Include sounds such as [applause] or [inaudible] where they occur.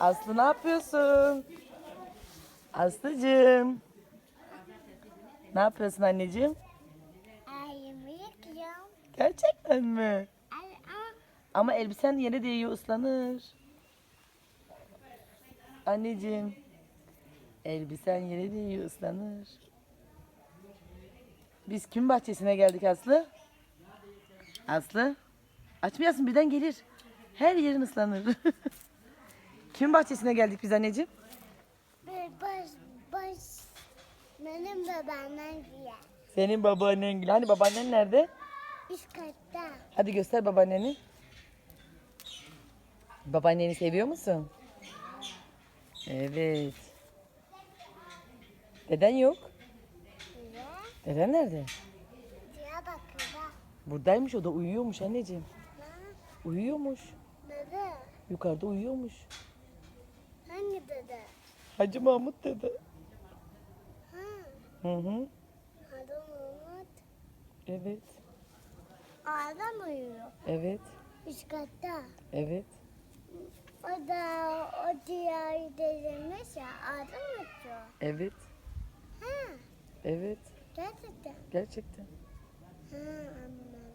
Aslı ne yapıyorsun? Aslıcığım. Ne yapıyorsun anneciğim? Elimi yıkıyorum. Gerçekten mi? Ama elbisen yere değiyor ıslanır. Anneciğim. Elbisen yere değiyor ıslanır. Biz kim bahçesine geldik Aslı? Aslı. Açmayasın birden gelir. Her yerin ıslanır. [laughs] kim bahçesine geldik biz anneciğim? baş baş benim babamdan giyer. Senin babaannen gibi. Hani babaannen nerede? Üst katta. Hadi göster babaanneni. Babaanneni seviyor musun? Evet. Deden yok. Ve Deden nerede? Diyarbakır'da. Buradaymış o da uyuyormuş anneciğim. Ha, Uyuyormuş. dede. Yukarıda uyuyormuş. Hacı Mahmut dede. Ha, Hı hı. adam Umut. Evet. Adam uyuyor. Evet. Üst katta. Evet. O da o diğer dedemiz ya adam uçuyor. Evet. Ha, Evet. gerçekten. Gerçekten. Ha, ama.